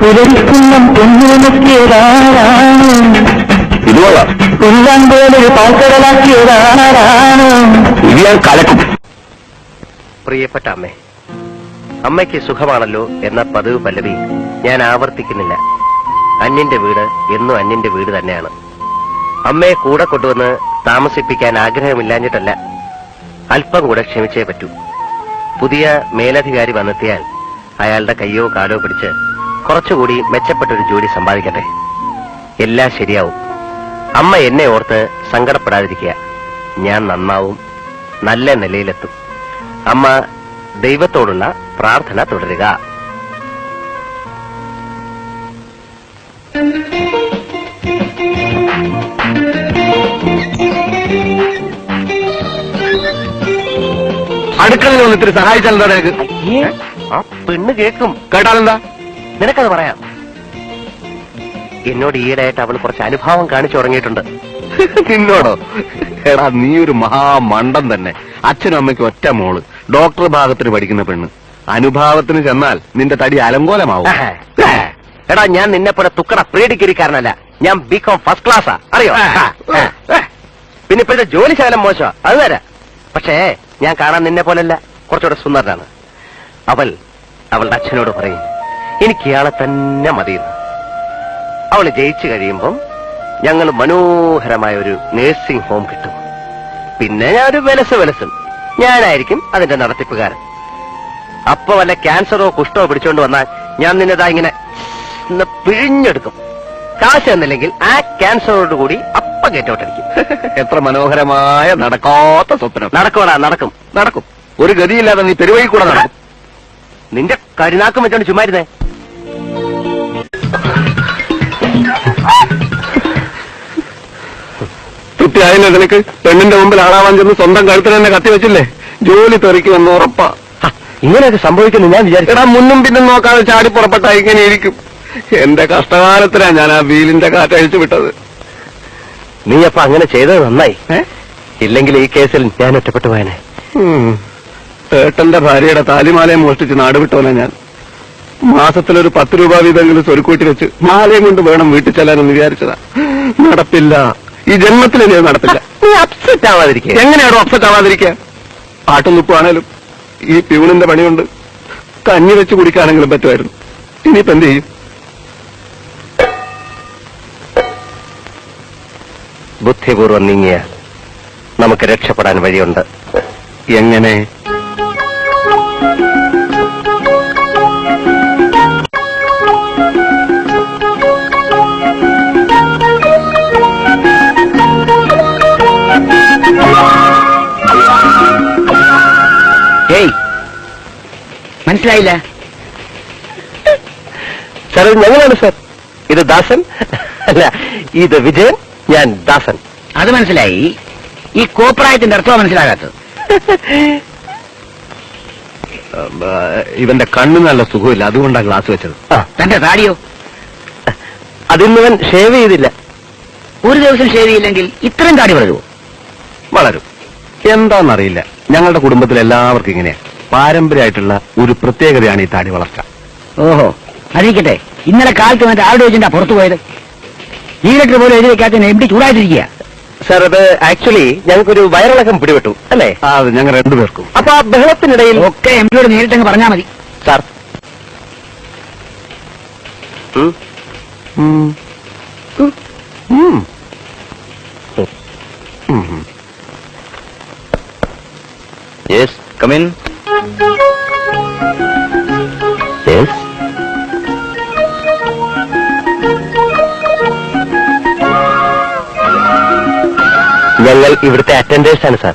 പുലരിക്കുന്നം കൊള്ളാം ഉള്ളാൻ പോലെ പാൽക്കടലാക്കിയതാരാണ്? ഇത് ഞാൻ കലക്കും. പ്രിയപ്പെട്ട അമ്മേ അമ്മയ്ക്ക് സുഖമാണല്ലോ എന്ന പതിവ് പല്ലവി ഞാൻ ആവർത്തിക്കുന്നില്ല. അന്യന്റെ വീട് എന്നും അന്യന്റെ വീട് തന്നെയാണ്. അമ്മയെ കൂടെ കൊണ്ടുവന്ന് താമസിപ്പിക്കാൻ ആഗ്രഹമില്ലാഞ്ഞിട്ടല്ല അല്പം കൂടെ ക്ഷമിച്ചേ പറ്റൂ. പുതിയ മേലധികാരി വന്നെത്തിയാൽ അയാളുടെ കയ്യോ കാലോ പിടിച്ച് കുറച്ചുകൂടി മെച്ചപ്പെട്ടൊരു ജോലി സമ്പാദിക്കട്ടെ. എല്ലാം ശരിയാവും. അമ്മ എന്നെ ഓർത്ത് സങ്കടപ്പെടാതിരിക്കുക. ഞാൻ നന്നാവും. നല്ല നിലയിലെത്തും. അമ്മ ദൈവത്തോടുള്ള പ്രാർത്ഥന തുടരുക. അടുക്കളയിൽ വന്ന് ഇത്തിരി നിനക്ക്? ആ പെണ്ണ് കേൾക്കും കേട്ടാലെന്താ? നിനക്കത് പറയാം. എന്നോട് ഈയിടെയായിട്ട് അവൾ കുറച്ച് അനുഭാവം കാണിച്ചു തുടങ്ങിയിട്ടുണ്ട്. നിന്നോടോ? എടാ നീ ഒരു മഹാമണ്ടം തന്നെ. അച്ഛനും അമ്മയ്ക്ക് ഒറ്റ മോൾ. ഡോക്ടർ ഭാഗത്തിന് പഠിക്കുന്ന പെണ്ണ്. അനുഭാവത്തിന് ചെന്നാൽ നിന്റെ തടി അലങ്കോലമാവും. എടാ ഞാൻ നിന്നെ പോലെ തുക്കട പ്രീഡിഗ്രിക്കാരനല്ല. ഞാൻ ബികോം ഫസ്റ്റ് ക്ലാസ്സാ അറിയോ. പിന്നെ ഇപ്പോഴത്തെ ജോലി ശകലം മോശമാ. അത് തരാ പക്ഷേ ഞാൻ കാണാൻ നിന്നെ പോലല്ല. കുറച്ചുകൂടെ സുന്ദരനാണ്. അവൾ അവളുടെ അച്ഛനോട് പറയും എനിക്ക് ഇയാളെ തന്നെ മതിയെന്ന്. അവൾ ജയിച്ചു കഴിയുമ്പം ഞങ്ങൾ മനോഹരമായ ഒരു നേഴ്സിംഗ് ഹോം കിട്ടും. പിന്നെ ഞാൻ ഒരു വിലസ് വിലസും. ഞാനായിരിക്കും അതിന്റെ നടത്തിപ്പുകാരൻ. അപ്പൊ വല്ല ക്യാൻസറോ കുഷ്ടോ പിടിച്ചോണ്ട് വന്നാൽ ഞാൻ നിന്നതാ ഇങ്ങനെ പിഴിഞ്ഞെടുക്കും. കാശ് എന്നില്ലെങ്കിൽ ആ ക്യാൻസറോട് കൂടി അപ്പ കേറ്റോട്ടിരിക്കും എത്ര മനോഹരമായ നടക്കാത്ത സ്വപ്നം. നടക്കോടാ നടക്കും. നടക്കും. ഒരു ഗതിയില്ലാതെ നീ പെരുവഴി കൂടെ നടക്കും. നിന്റെ കരുനാക്കം വെച്ചോണ്ട് ചുമ്മാരുന്നേ തൃപ്തിയായില്ലേ നിനക്ക്? പെണ്ണിന്റെ മുമ്പിൽ ആളാവാൻ ചെന്ന് സ്വന്തം കഴുത്തിൽ തന്നെ കത്തി വെച്ചില്ലേ? ജോലി തെറിക്കുമെന്ന് ഉറപ്പാ. ഇങ്ങനെയൊക്കെ സംഭവിക്കുന്നു ഞാൻ വിചാരിച്ചു. മുന്നും പിന്നും നോക്കാതെ ചാടി പുറപ്പെട്ട ഇങ്ങനെ ഇരിക്കും. എന്റെ കഷ്ടകാലത്തിനാ ഞാൻ ആ വീലിന്റെ കാറ്റ് അഴിച്ചു വിട്ടത്. നീ അപ്പൊ അങ്ങനെ ചെയ്തത് നന്നായി. ഇല്ലെങ്കിൽ ഈ കേസിൽ ഞാൻ ഒറ്റപ്പെട്ടു പോയനെ. ഏട്ടന്റെ ഭാര്യയുടെ താലിമാലയെ മോഷ്ടിച്ച് നാടുവിട്ടോനെ ഞാൻ. മാസത്തിലൊരു പത്ത് രൂപ വീതമെങ്കിലും സ്വരുക്കൂട്ടി വെച്ച് മാലയും കൊണ്ട് വേണം വീട്ടിൽ ചെല്ലാനെന്ന് വിചാരിച്ചതാ. നടപ്പില്ല. ഈ ജന്മത്തിൽ ഇനി അത് നടപ്പില്ല നീ അപ്സെറ്റ് ആവാതിരിക്കുക എങ്ങനെയാണോ അപ്സെറ്റ് ആവാതിരിക്കുക? പാട്ടും നിൽക്കുവാണേലും ഈ പ്യൂണിന്റെ പണിയുണ്ട്. കഞ്ഞി വെച്ച് കുടിക്കാനെങ്കിലും പറ്റുമായിരുന്നു. ഇനിയിപ്പോ എന്ത് ചെയ്യും? ബുദ്ധിപൂർവം നീങ്ങിയാൽ നമുക്ക് രക്ഷപ്പെടാൻ വഴിയുണ്ട്. എങ്ങനെ? മനസ്സിലായില്ല. സാർ ഞങ്ങളാണ് സാർ. ഇത് ദാസൻ. അല്ല ഇത് വിജയൻ ഞാൻ ദാസൻ. അത് മനസ്സിലായി. ഈ കോപ്രായത്തിന്റെ അർത്ഥം മനസ്സിലാകാത്തത്. ഇവന്റെ കണ്ണ് നല്ല സുഖമില്ല. അതുകൊണ്ടാണ് ഗ്ലാസ് വെച്ചത്. തന്റെ താടിയോ? അതിന്നവൻ ഷേവ് ചെയ്തില്ല. ഒരു ദിവസം ഷേവ് ചെയ്യില്ലെങ്കിൽ ഇത്രയും താടി വളരുമോ വളരും. എന്താണെന്നറിയില്ല ഞങ്ങളുടെ കുടുംബത്തിൽ എല്ലാവർക്കും ഇങ്ങനെയാ. പാരമ്പര്യമായിട്ടുള്ള ഒരു പ്രത്യേകതയാണ് ഈ താടി വളർച്ച. ഓഹോ അറിയിക്കട്ടെ. ഇന്നലെ കാലത്ത് മറ്റേ ആരുടെ വെച്ചിട്ടാ പുറത്തു പോയത്? ഈ ലെറ്റർ പോലും എഴുതി വെക്കാത്ത എം ഡി ചൂടായിട്ടിരിക്കുക സാർ അത് ആക്ച്വലി ഞങ്ങൾക്കൊരു വയറിളക്കം പിടിപെട്ടു അല്ലേ? ആ അത് ഞങ്ങൾ രണ്ടുപേർക്കും. അപ്പൊ ആ ബഹളത്തിനിടയിൽ ഒക്കെ എം ഡിയോട് നേരിട്ടങ്ങ് പറഞ്ഞാൽ മതി. സാർ ഉം, ഉം. ഉം. ഉം. yes come in. ഞങ്ങൾ ഇവിടുത്തെ അറ്റൻഡേഴ്സ് ആണ് സാർ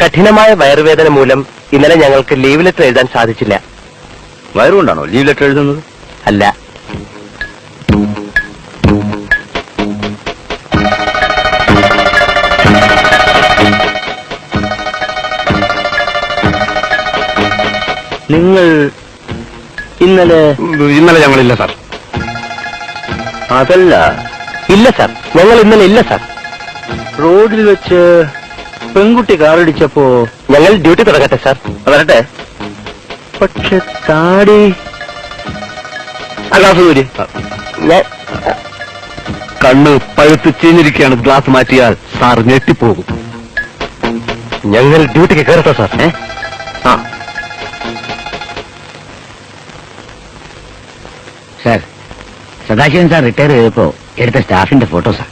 കഠിനമായ വയറുവേദന മൂലം ഇന്നലെ ഞങ്ങൾക്ക് ലീവ് ലെറ്റർ എഴുതാൻ സാധിച്ചില്ല. വയറുകൊണ്ടാണോ ലീവ് ലെറ്റർ എഴുതുന്നത്? അല്ല. നിങ്ങൾ ഇന്നലെ ഇന്നലെ ഞങ്ങളില്ല സാർ അതല്ല. ഇല്ല സാർ ഞങ്ങൾ ഇന്നലെ ഇല്ല സാർ റോഡിൽ വെച്ച് പെൺകുട്ടി കാറടിച്ചപ്പോ ഞങ്ങൾ ഡ്യൂട്ടി തുടങ്ങട്ടെ സാർ. വരട്ടെ പക്ഷെ താടി ഞാൻ കണ്ണ് പഴുത്ത് ചീഞ്ഞിരിക്കുകയാണ്. ഗ്ലാസ് മാറ്റിയാൽ സാർ ഞെട്ടിപ്പോകും. ഞങ്ങൾ ഡ്യൂട്ടിക്ക് കയറട്ടെ സാർ. ഏ? ആ. സാർ സദാശിവൻ സാർ റിട്ടയർ ചെയ്തപ്പോ എടുത്ത സ്റ്റാഫിന്റെ ഫോട്ടോസാ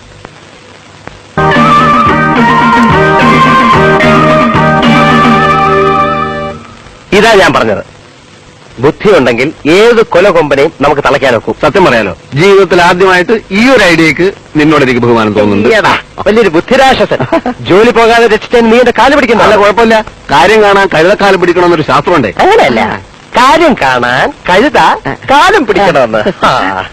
ഇതാ ഞാൻ പറഞ്ഞത്. ബുദ്ധിയുണ്ടെങ്കിൽ ഏത് കൊല കൊമ്പനെയും നമുക്ക് തളയ്ക്കാൻ നോക്കും സത്യം പറയാലോ. ജീവിതത്തിൽ ആദ്യമായിട്ട് ഈ ഒരു ഐഡിയക്ക് നിന്നോട് എനിക്ക് ബഹുമാനം തോന്നുന്നുണ്ട്. വലിയൊരു ബുദ്ധിരാശസൻ ജോലി പോകാതെ രക്ഷിച്ചാൽ നീ എന്റെ കാൽ അല്ല പിടിക്കുന്ന കുഴപ്പമില്ല. കാര്യം കാണാൻ കഴുത കാൽ പിടിക്കണം എന്നൊരു ശാസ്ത്രമുണ്ടേ. അങ്ങനെയല്ല. കാര്യം കാണാൻ കഴുത കാലം പിടിക്കണമെന്ന്. ആ.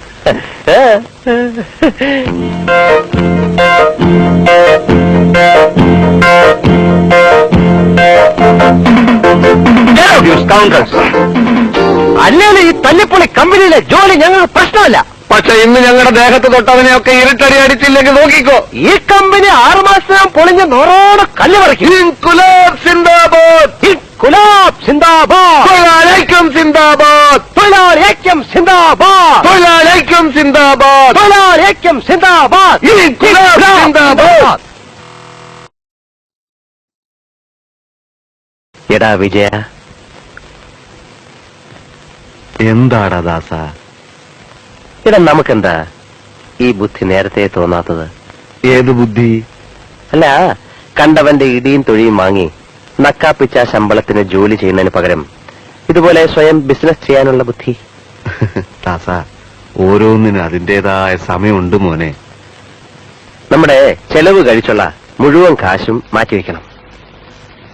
You scoundrels. അല്ലേലും ഈ തല്ലിപ്പൊളി കമ്പനിയിലെ ജോലി ഞങ്ങൾക്ക് പ്രശ്നമല്ല. പക്ഷെ ഇന്ന് ഞങ്ങളുടെ ദേഹത്ത് തൊട്ടതിനെയൊക്കെ ഇരുട്ടടി അടിച്ചില്ലെങ്കിൽ നോക്കിക്കോ. ഈ കമ്പനി ആറുമാസം പൊളിഞ്ഞ് നൂറോട് കല്ല് പറിക്കും. കുലാബ് സിന്ദാബാദ്. കുലാബ് സിന്ദാബാദ്. തൊഴിലാളിക്കും സിന്ദാബാദ്. തൊഴിലാളിയേക്കം സിന്ദാബാദ്. തൊഴിലാളിക്കും സിന്ദാബാദ്. തൊഴിലാളിയേക്കം സിന്ദാബാദ്. കുലാബ് സിന്ദാബാദ്. എടാ വിജയ എന്താടാ ദാസ? ഇട നമുക്കെന്താ? ഈ ബുദ്ധി നേരത്തെ തോന്നാത്തത്. ഏത് ബുദ്ധി? അല്ല കണ്ടവന്റെ ഇടിയും തൊഴിയും വാങ്ങി നക്കാപ്പിച്ച ശമ്പളത്തിന് ജോലി ചെയ്യുന്നതിന് പകരം ഇതുപോലെ സ്വയം ബിസിനസ് ചെയ്യാനുള്ള ബുദ്ധി. ദാസ ഓരോന്നിനും അതിന്റേതായ സമയമുണ്ട് മോനെ. നമ്മുടെ ചെലവ് കഴിച്ചുള്ള മുഴുവൻ കാശും മാറ്റിവെക്കണം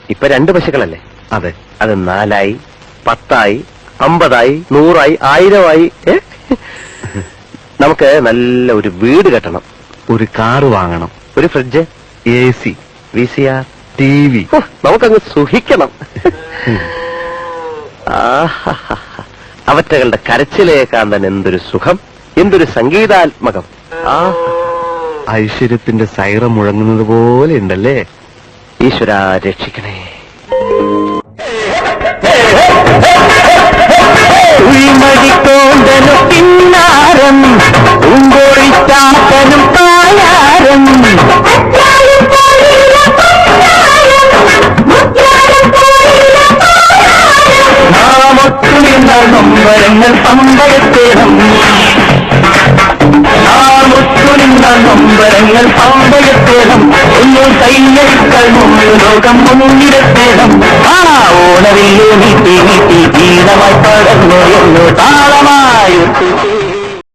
ഇപ്പൊ രണ്ട് പശുക്കളല്ലേ? അതെ. അത് നാലായി പത്തായി അമ്പതായി നൂറായി ആയിരമായി? നമുക്ക് നല്ല ഒരു വീട് കെട്ടണം. ഒരു കാറ് വാങ്ങണം. ഒരു fridge? A C. V C R T V. നമുക്കങ്ങ് സുഖിക്കണം. അവറ്റകളുടെ കരച്ചിലേക്കാൻ തന്നെ എന്തൊരു സുഖം എന്തൊരു സംഗീതാത്മകം. ആ. ഐശ്വര്യത്തിന്റെ സൈറം മുഴങ്ങുന്നത് പോലെ ഉണ്ടല്ലേ? ഈശ്വര രക്ഷിക്കണേ. உள்மதி தோண்டலும் பின்னாரம். பம்பரங்கள் பம்பயத்தேடம் உன்னுள் கையெழுக்கள் முழு லோகம் முன்னிடத்தேடம் ஆனா ஓடவில்லை நீட்டி நீட்டி தீரமாய் படர்ந்தோ என்னோ தாளமாய்